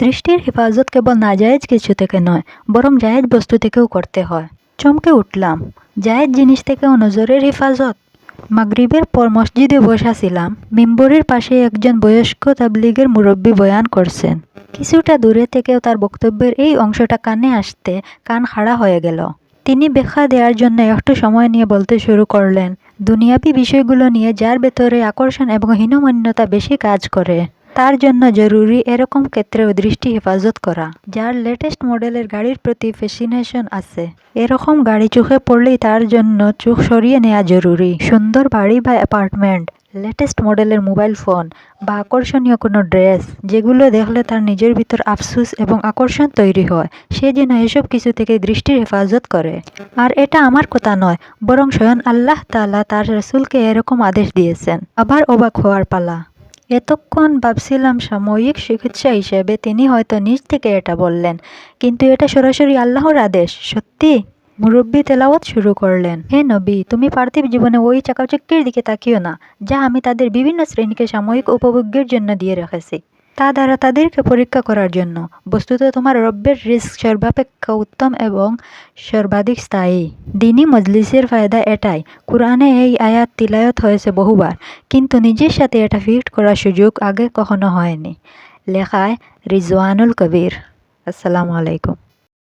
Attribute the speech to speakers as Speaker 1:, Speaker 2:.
Speaker 1: দৃষ্টির হেফাজত কেবল নাজায়েজ কিছু থেকে নয়, বরং জায়েজ বস্তু থেকেও করতে হয়। চমকে উঠলাম। জায়েজ জিনিস থেকেও নজরের হেফাজত? মাগরিবের পর মসজিদে বসাছিলাম। মিম্বরের পাশে একজন বয়স্ক তাবলিগের মুরব্বী বয়ান করছেন। কিছুটা দূরে থেকেও তার বক্তব্যের এই অংশটা কানে আসতে কান খাড়া হয়ে গেল। তিনি ব্যাখ্যা দেওয়ার জন্য একটু সময় নিয়ে বলতে শুরু করলেন, দুনিয়াবি বিষয়গুলো নিয়ে যার ভেতরে আকর্ষণ এবং হীনমান্যতা বেশি কাজ করে। তার জন্য জরুরি এরকম ক্ষেত্রেও দৃষ্টি হেফাজত করা। যার লেটেস্ট মডেলের গাড়ির প্রতি ফ্যাসিনেশন আছে। এরকম গাড়ি চোখে পড়লেই তার জন্য চোখ সরিয়ে নেওয়া জরুরি। সুন্দর বাড়ি বা অ্যাপার্টমেন্ট লেটেস্ট মডেলের মোবাইল ফোন বা আকর্ষণীয় কোনো ড্রেস যেগুলো দেখলে তার নিজের ভিতর আফসুস এবং আকর্ষণ তৈরি হয়। সে যেন এসব কিছু থেকে দৃষ্টির হেফাজত করে। আর এটা আমার কথা নয়, বরং স্বয়ং আল্লাহ তাআলা তার রসুলকে এরকম আদেশ দিয়েছেন। আবার অবাক হওয়ার পালা। এতক্ষণ ভাবছিলাম সাময়িক চিকিৎসা হিসেবে তিনি হয়তো নিজ থেকে এটা বললেন, কিন্তু এটা সরাসরি আল্লাহর আদেশ। সত্যি? মুরব্বী তেলাওয়াত শুরু করলেন। হে নবী, তুমি পার্থিব জীবনে ওই চাকাচক্যের দিকে তাকিও না, যা আমি তাদের বিভিন্ন শ্রেণীকে সাময়িক উপভোগ্যের জন্য দিয়ে রেখেছি। তা দ্বারা তাদেরকে পরীক্ষা করার জন্য। বস্তুত তোমার রব্যের রিস্ক সর্বাপেক্ষা উত্তম এবং সর্বাধিক স্থায়ী। দিনী মজলিসের ফায়দা এটাই। কোরআনে এই আয়াত তিলায়ত হয়েছে বহুবার, কিন্তু নিজের সাথে এটা ফিট করার সুযোগ আগে কখনো হয়নি। লেখায় রিজওয়ানুল কবির। আসসালামু আলাইকুম।